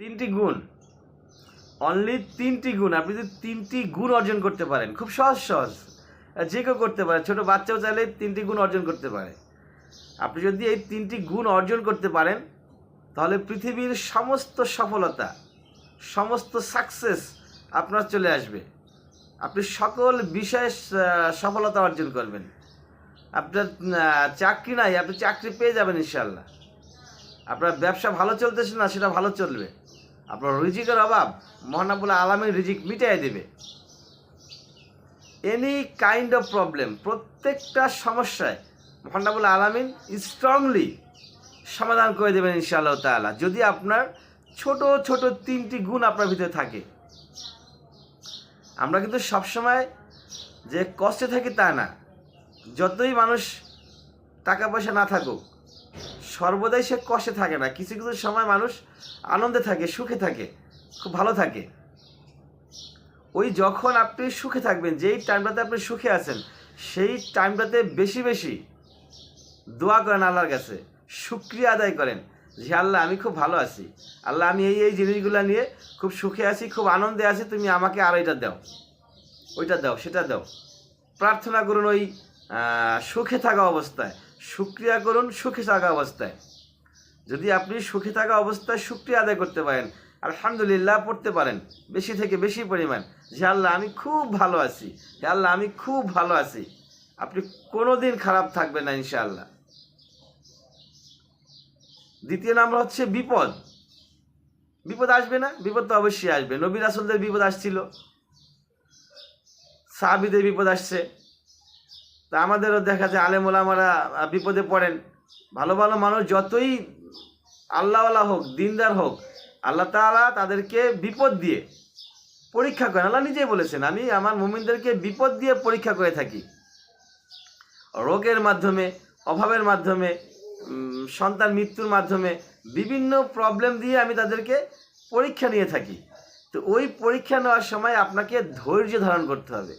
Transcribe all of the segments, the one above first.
তিনটি গুণ। অনলি তিনটি গুণ। আপনি যদি তিনটি গুণ অর্জন করতে পারেন খুব সহজ সহজ। যে কেউ করতে পারে ছোটো বাচ্চাও চাইলে তিনটি গুণ অর্জন করতে পারে। আপনি যদি এই তিনটি গুণ অর্জন করতে পারেন তাহলে পৃথিবীর সমস্ত সফলতা সমস্ত সাকসেস আপনার চলে আসবে। আপনি সকল আহ, সফলতা অর্জন করবেন। আপনার চাকরি নাই আপনি চাকরি পেয়ে যাবেন ইনশাল্লাহ আপনার ব্যবসা ভালো চলতেছে না সেটা ভালো চলবে। আপনার রিজিকের অভাব মহানাবুল আলমী রিজিক মিটাই দেবে। এনি কাইন্ড অফ প্রবলেম প্রত্যেকটা সমস্যায় মহানাবুল আলমিন স্ট্রংলি সমাধান করে দেবেন ইনশাআল্লাহ তাআলা। যদি আপনার ছোট ছোট তিনটি গুণ আপনার ভিতরে থাকে, আমরা কিন্তু সবসময় যে কষ্টে থাকি তা না। যতই মানুষ টাকা পয়সা না থাকুক সর্বদাই সে কষে থাকে না। কিছু কিছু সময় মানুষ আনন্দে থাকে, সুখে থাকে, খুব ভালো থাকে। ওই যখন আপনি সুখে থাকবেন, যেই টাইমটাতে আপনি সুখে আছেন, সেই টাইমটাতে বেশি বেশি দোয়া করেন আল্লাহর কাছে। সুক্রিয়া আদায় করেন যে, আল্লাহ, আমি খুব ভালো আছি। আল্লাহ, আমি এই এই জিনিসগুলো নিয়ে খুব সুখে আছি, খুব আনন্দে আছি। তুমি আমাকে আর এটা দাও। ওইটা দাও, সেটা দাও। প্রার্থনা করুন ওই সুখে থাকা অবস্থায়। শুক্রিয়া করুন, সুখে থাকা অবস্থায়। যদি আপনি সুখে থাকা অবস্থায় শুক্রিয়া আদায় করতে পারেন, আলহামদুলিল্লাহ পড়তে পারেন, বেশি থেকে বেশি পরিমাণ, যে আল্লাহ আমি খুব ভালো আছি, হে আল্লাহ আমি খুব ভালো আছি, আপনি কোনো দিন খারাপ থাকবেন না, ইনশাআল্লাহ। দ্বিতীয় নাম্বার হচ্ছে বিপদ। বিপদ আসবে না? বিপদ তো অবশ্যই আসবে। নবী রাসুলদের বিপদ আসছিল। সাহাবিদের বিপদ আসছে। তা আমাদেরও দেখা যায় আলেম ওলামারা বিপদে পড়েন। ভালো ভালো মানুষ যতই আল্লাহওয়ালা হোক, দিনদার হোক, আল্লাহ তাআলা তাদেরকে বিপদ দিয়ে পরীক্ষা করেন। আল্লাহ নিজেই বলেছেন, আমি আমার মুমিনদেরকে বিপদ দিয়ে পরীক্ষা করে থাকি। রোগের মাধ্যমে, অভাবের মাধ্যমে সন্তান মৃত্যুর মাধ্যমে বিভিন্ন প্রবলেম দিয়ে আমি তাদেরকে পরীক্ষা নিয়ে থাকি। তো ওই পরীক্ষা নেওয়ার সময় আপনাকে ধৈর্য ধারণ করতে হবে।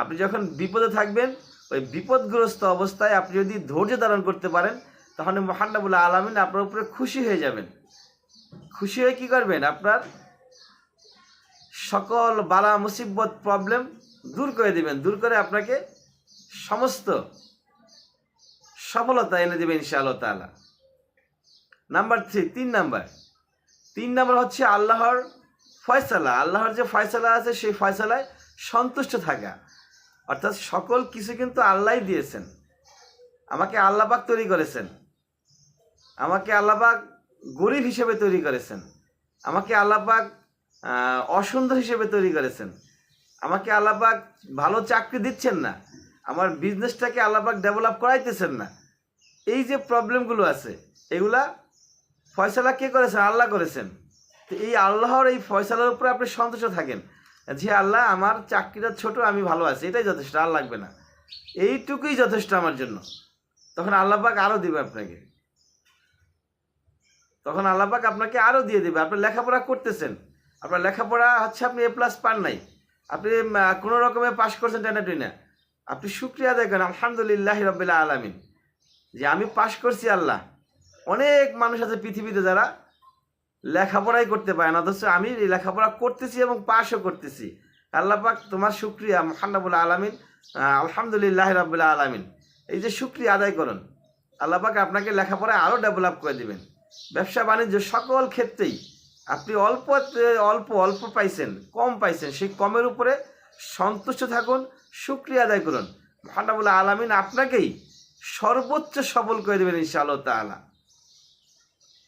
আপনি যখন বিপদে থাকবেন ওই বিপদগ্রস্ত অবস্থায় আপনি যদি ধৈর্য ধারণ করতে পারেন, তাহলে মহান্নাবুল্লাহ আলমিন আপনার উপরে খুশি হয়ে যাবেন। খুশি হয়ে কী করবেন? আপনার সকল বালা, মুসিবত প্রবলেম দূর করে দিবেন। দূর করে আপনাকে সমস্ত সফলতা এনে দেবে ইনশাআল্লাহ তাআলা। নাম্বার থ্রি তিন নাম্বার। তিন নাম্বার হচ্ছে আল্লাহর ফয়সালা। আল্লাহর যে ফয়সালা আছে, সেই ফয়সালায় সন্তুষ্ট থাকা। অর্থাৎ সকল কিছু কিন্তু আল্লাহই দিয়েছেন। আমাকে আল্লাপাক তৈরি করেছেন। আমাকে আল্লাপাক গরিব হিসেবে তৈরি করেছেন। আমাকে আল্লাপাক অসুন্দর হিসেবে তৈরি করেছেন। আমাকে আল্লাপাক ভালো চাকরি দিচ্ছেন না। আমার বিজনেসটাকে আল্লাপাক ডেভেলপ করাইতেছেন না। এই যে প্রবলেমগুলো আছে, এগুলা ফয়সালা কে করেছেন? আল্লাহ করেছেন। তো এই আল্লাহর এই ফয়সালার উপরে আপনি সন্তুষ্ট থাকেন। যে আল্লাহ, আমার চাকরিটা ছোট, আমি ভালো আছি। এটাই যথেষ্ট, আর লাগবে না। এইটুকুই যথেষ্ট আমার জন্য। তখন আল্লাপাক আরও দিবে আপনাকে। তখন আল্লাপাক আপনাকে আরও দিয়ে দেবে। আপনি লেখাপড়া করতেছেন। আপনার লেখাপড়া হচ্ছে আপনি এ প্লাস পান নাই। আপনি কোনো রকমে পাশ করছেন টেনা টুইনা। আপনি শুক্রিয়া আদায় করেন, আলহামদুলিল্লাহ রবিল্লা আলমিন। যে আমি পাশ করছি আল্লাহ। অনেক মানুষ আছে পৃথিবীতে যারা লেখাপড়াই করতে পারে না, অথচ আমি লেখাপড়া করতেছি এবং পাশও করতেছি। আল্লাহ পাক তোমার শুক্রিয়া, মহান্নাবুল আলমিন আলহামদুলিল্লাহ রবিল্লা আলমিন। এই যে শুক্রিয়া আদায় করুন, আল্লাহ পাক আপনাকে লেখাপড়ায় আরও ডেভেলপ করে দিবেন। ব্যবসা বাণিজ্য সকল ক্ষেত্রেই আপনি অল্প অল্প অল্প পাইছেন, কম পাইছেন, সেই কমের উপরে সন্তুষ্ট থাকুন, শুক্রিয়া আদায় করুন। মহানাবুল আলমিন আপনাকেই সর্বোচ্চ সফল করে দেবেন ইনশাআল্লাহ তাআলা।